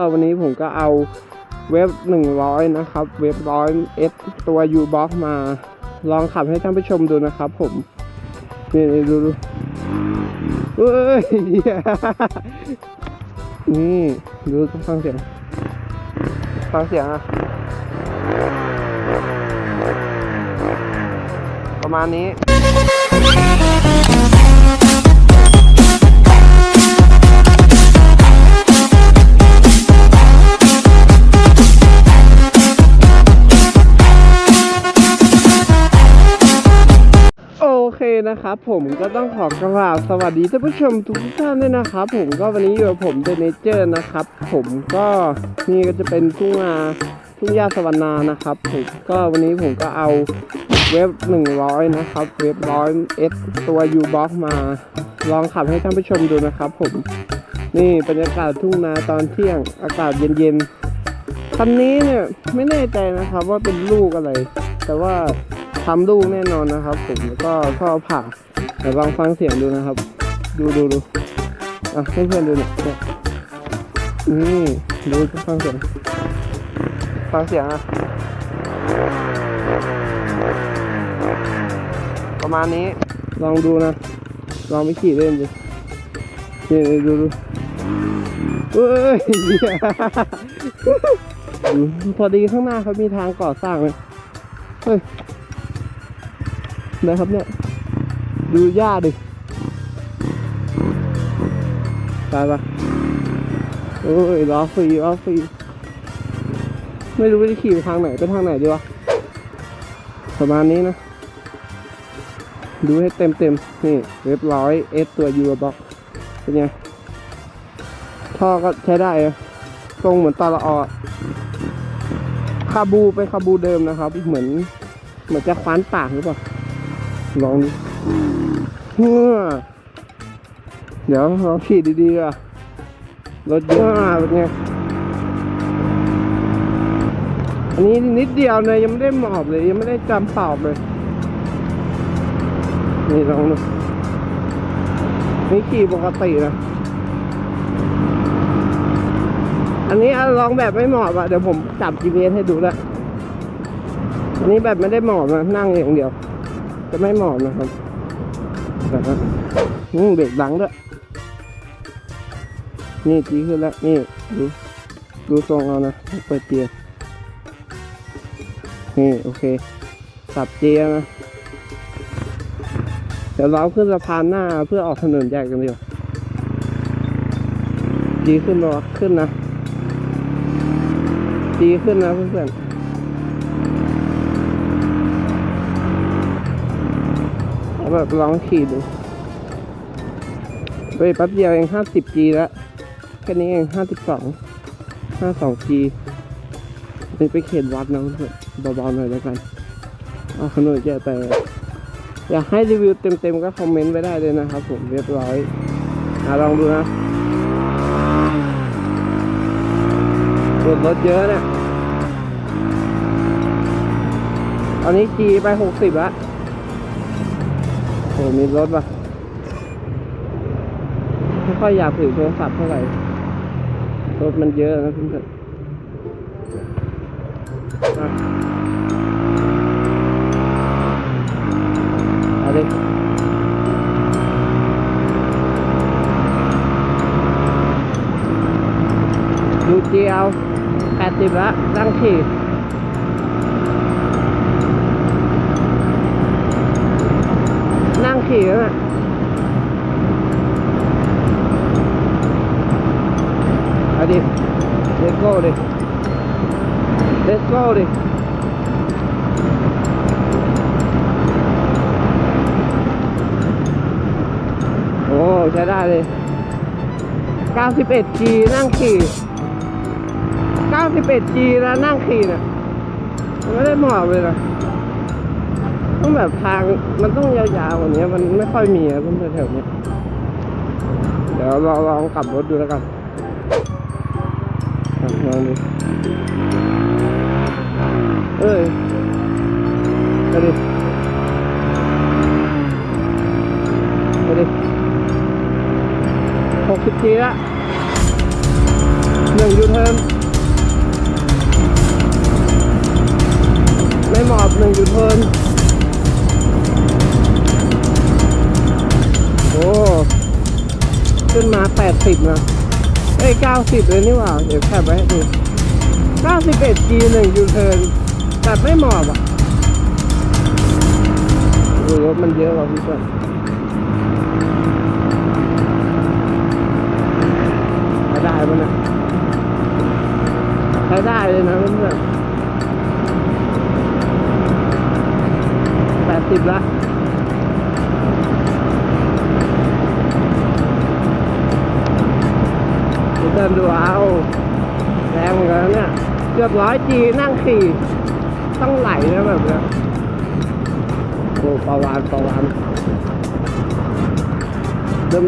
็วันนี้ผมก็เอาเว็บหนึ่งร้อยนะครับ เว็บร้อยเอสตัว U box มาลองขับให้ท่านผู้ชมดูนะครับผม นี่ดูดูเฮ้ยเหี้ยนี่ดูฟังเสียงฟังเสียงอะประมาณนี้ นะครับผมก็ต้องขอกราบสวัสดีท่านผู้ชมทุกท่านด้วยนะครับผมก็วันนี้อยู่กับผมเดนเจอร์นะครับ ผมก็นี่ก็จะเป็นทุ่งนาทุ่งหญ้าสวรรณานะครับผมก็วันนี้ผมก็เอาเว็บ 100 นะครับ เว็บร้อยเอสตัว U box มาลองขับให้ท่านผู้ชมดูนะครับผมนี่บรรยากาศทุ่งนาตอนเที่ยงอากาศเย็นๆคันนี้เนี่ยไม่แน่ใจนะครับว่าเป็นลูกอะไร แต่ว่า ทำลูกแน่นอนนะครับ ผมแล้วก็ท่อผ่าเดี๋ยวลองฟังเสียงดูนะครับ ดูดูดูอะเพื่อนเพื่อนๆดูเนี่ยเนี่ยนี่ดูฟังเสียงฟังเสียงอะประมาณนี้ลองดูนะลองไปขี่เล่นดูนี่ดูดูเอ้ยเหี้ยพอดีข้างหน้าเขามีทางก่อสร้างเลยเฮ้ย นะครับเนี่ย ดูหญ้าดิตายปะโอ้ยล้อฟรีล้อฟรีไม่รู้จะขี่ไปทางไหนไปทางไหนดีวะประมาณนี้นะ ดูให้เต็มเต็มนี่เรียบร้อยเอสตัวยูบ็อกเป็นไง ท่อก็ใช้ได้อะทรงเหมือนตาละออคาบูเป็นคาบูเดิมนะครับ เหมือน เหมือนจะคว้านปากหรือเปล่า ลองดูเฮ้อเดี๋ยวลองขี่ดีๆอะรถเยอะมากเป็นไงอันนี้นิดเดียวเลยยังไม่ได้หมอบเลย ยังไม่ได้จำเปล่าเลย นี่ลองดูนี่ขี่ปกตินะอันนี้ลองแบบไม่หมอบอะเดี๋ยวผมจับ GPS ให้ดูล้วอันนี้แบบไม่ได้หมอบนะนั่งอย่างเดียว จะไม่หมอบนะครับแบบนั้นเบรกดังด้วย นี่จีขึ้นแล้ว นี่ ดู ดูทรงเอานะ เปิดเกียร์ นี่ โอเค สับเกียร์นะ เดี๋ยวเราขึ้นสะพานหน้าเพื่อออกถนนใหญ่กันเดียวจีขึ้นรอขึ้นนะจีขึ้นนะเพื่อนๆ แบบลองขี่ดูไปแป๊บเดียวเองห้าสิบ G แล้วแค่นี้เองห้าสิบสองห้าสอง G นี่ไปเขตวัดนะเพื่อนเบาๆหน่อยแล้วกันเอาขนมแจแต่ อยากให้รีวิวเต็มๆ ก็คอมเมนต์ไว้ได้เลยนะครับผมเรียบร้อยอลองดูนะส่วนรถเยอะเนี่ยตอนนี้ G ไปหกสิบแล้ว โอ้มีรถป่ะไม่ค่อยอยากถือโทรศัพท์เท่าไหร่ รถมันเยอะนะเพื่อนๆอะเอาดิดูเจียวแปดสิบละตั้งขีด นั่งขี่แล้วน่ะเอาดิ let's go ดิ let's go ดิโอ้ใช้ได้เลย 91G นั่งขี่ 91G แล้วนั่งขี่น่ะไม่ได้หมอบเลยนะ ต้องแบบทางมันต้องยาวๆกว่านี้มันไม่ค่อยมีอะเพื่อนแถวนี้ เดี๋ยวเราลองกลับรถดูแล้วกันลองดูเอ้ยไปดิไปดิหกสิบทีละหนึ่งงยูเทิร์นไม่หมอบหนึ่งยูเทิร์น อ้ขึ้นมาแปดสิบนะเอ้ยเก้าสิบเลยนี่หว่า เดี๋ยวแคปไว้ให้ดูเก้าสิบเอ็ดจีหนึ่งยูเทิร์นแต่ไม่หมอบอะโอ้รถมันเยอะกว่าพี่เพื่อนใช้ได้ปะเนี่ยใช้ได้เลยนะเพื่อนแปดสิบละ ดี๋ยวเดินดูเอาแรงเหมือนกันเนี่ยเกือบร้อยจีนั่งขี่ต้องไหลนะแบบเนี้ยโอ้ประวานประวาน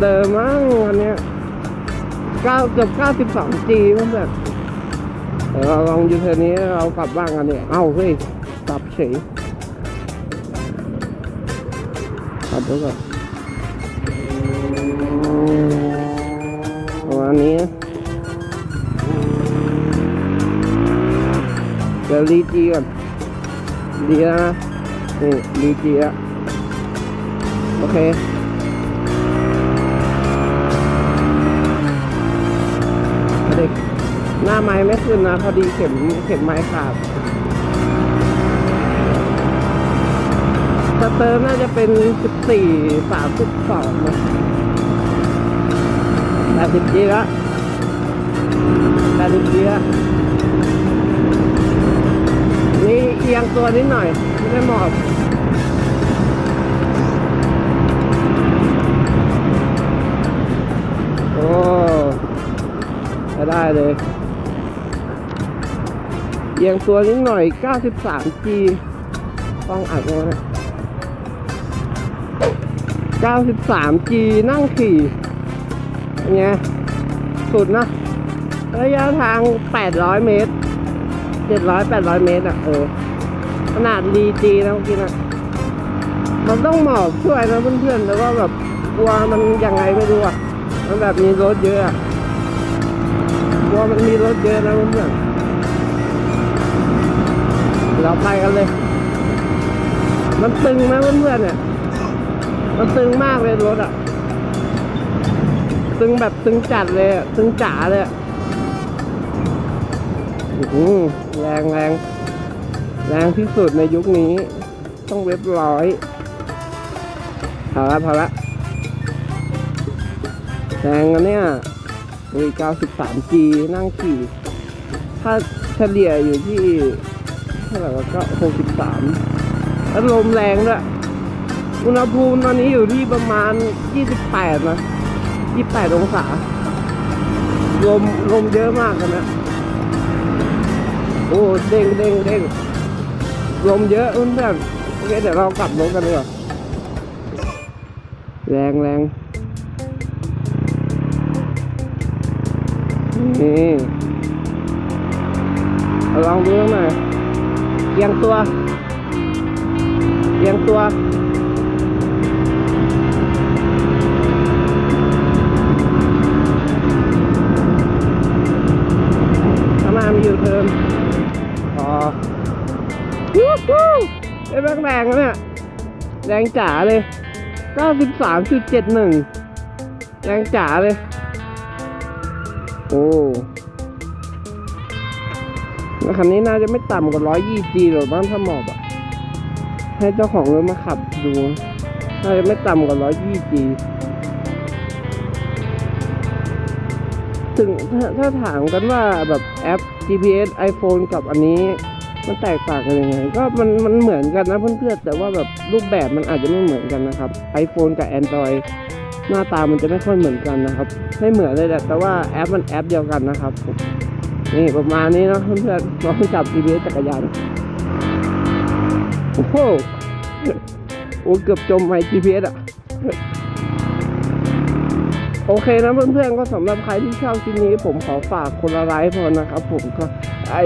เดิมๆมั้งวันเนี้ยเก้าเกือบเก้าสิบสองจีมันแบบเราลองยูเทอร์นี้เรากลับบ้านกันเนี่ย เอ้าเฮ้ยกลับเฉยกลับแล้วก่อนประมาณนี้ ดี๋ยวรีจีก่อนดีแล้วนะนี่รีจีแล้วโอเคเด็กหน้าไม้ไม่ขึ้นนะพอดีเข็มเข็มไม้ขาดสเตอร์น่าจะเป็นสิบสี่สามสิบสองนะแปดสิบจีละแปดสิบจีละ เอียงตัวนิดหน่อยไม่ได้หมอบโอ้ใช้ได้เลย เอียงตัวนิดหน่อย 93G ต้องอัดลงนะ 93G นั่งขี่เป็นไงสุดนะ ระยะทาง 800 เมตร 700 800 เมตรอะ เออ ขนาด DG นะเมื่อกี้นะมันต้องหมอบช่วยนะเพื่อนๆ แล้วก็แบบกลัวมันยังไงไม่รู้อะ มันแบบมีรถเยอะอะกลัวมันมีรถเยอะนะเพื่อนๆ เราไปกันเลย มันตึงนะเพื่อนๆเนี่ย มันตึงมากเลยรถอะ ตึงแบบตึงจัดเลยตึงจ๋าเลยอะอื้อหือแรงแรง แรงที่สุดในยุคนี้ต้องเว็บร้อยพอละพอละแรงอันเนี้ยมี 93G นั่งขี่ ถ้าเฉลี่ยอยู่ที่เท่าไหร่วะก็ 63แล้วลมแรงด้วย อุณหภูมิตอนนี้อยู่ที่ประมาณ 28 นะ 28 องศา ลมลมเยอะมากนนะโอ้ เด้งเด้งเด้ง ลมเยอะเพื่อนโอเคเดี๋ยวเรากลับรถกันดีกว่าแรงแรงนี่ลองดูหน่อยเอียงตัวเอียงตัวข้างหน้ามีอยู่เทิร์นพอวู้ฮู้ ไอ้แรงแรงนะเนี่ยแรงจ๋าเลย93.71แรงจ๋าเลย โอ้แล้วคันนี้น่าจะไม่ต่ำกว่า 120G หรอกบ้างถ้าหมอบอะ ให้เจ้าของรถมาขับดู น่าจะไม่ต่ำกว่า 120G ถึงถ้าถ้าถามกันว่าแบบแอป GPS iPhone กับอันนี้ มันแตกต่างกันยังไงก็มันมันเหมือนกันนะเพื่อนๆแต่ว่าแบบรูปแบบมันอาจจะไม่เหมือนกันนะครับ iPhone กับ Android หน้าตามันจะไม่ค่อยเหมือนกันนะครับ ไม่เหมือนเลยแหละแต่ว่าแอปมันแอปเดียวกันนะครับ นี่ประมาณนี้เนาะเพื่อนๆลองจับ GPS จักรยานโอ้โหโอ้เกือบจมไม GPS อะโอเคนะเพื่อนๆก็สำหรับใครที่ชอบคลิปนี้ผมขอฝากคนละไลค์พอนะครับผมก็ไอ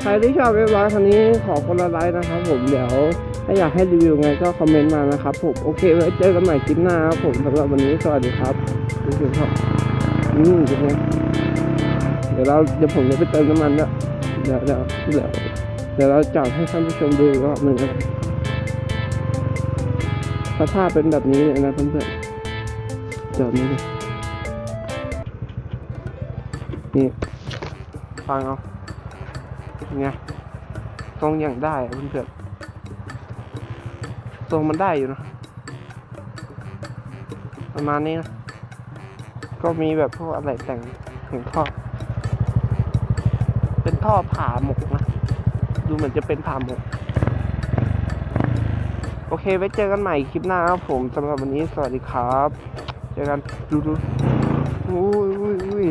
ใครที่ชอบเว็บร้อยคันนี้ขอคนละไลค์นะครับผมเดี๋ยวถ้าอยากให้รีวิวไงก็คอมเมนต์มานะครับผมโอเคไว้เจอกันใหม่คลิปหน้าครับผมสำหรับวันนี้สวัสดีครับรู้สึกครับอืมเป็นไงดี๋ยวเราเดี๋ยวผมจะไปเติมน้ำมันด้วเดี๋ยวเดี๋ยวเดี๋ยวเดี๋ยวเราจอดให้ท่านผู้ชมดูอีกรอบหนึ่งนะสภาพเป็นแบบนี้เลยนะเพื่อนๆจอดนี้เลยนี่ฟังเอา ไงทรงอย่างได้เพื่อนๆทรงมันได้อยู่นะประมาณนี้นะก็มีแบบพวกอะไรแต่งถึงท่อ เป็นท่อผ่าหมกนะ ดูเหมือนจะเป็นผ่าหมก โอเค ไว้เจอกันใหม่คลิปหน้าครับผมสำหรับวันนี้สวัสดีครับ เจอกัน ดูดูอุ้ยอุ้ยอุ้ย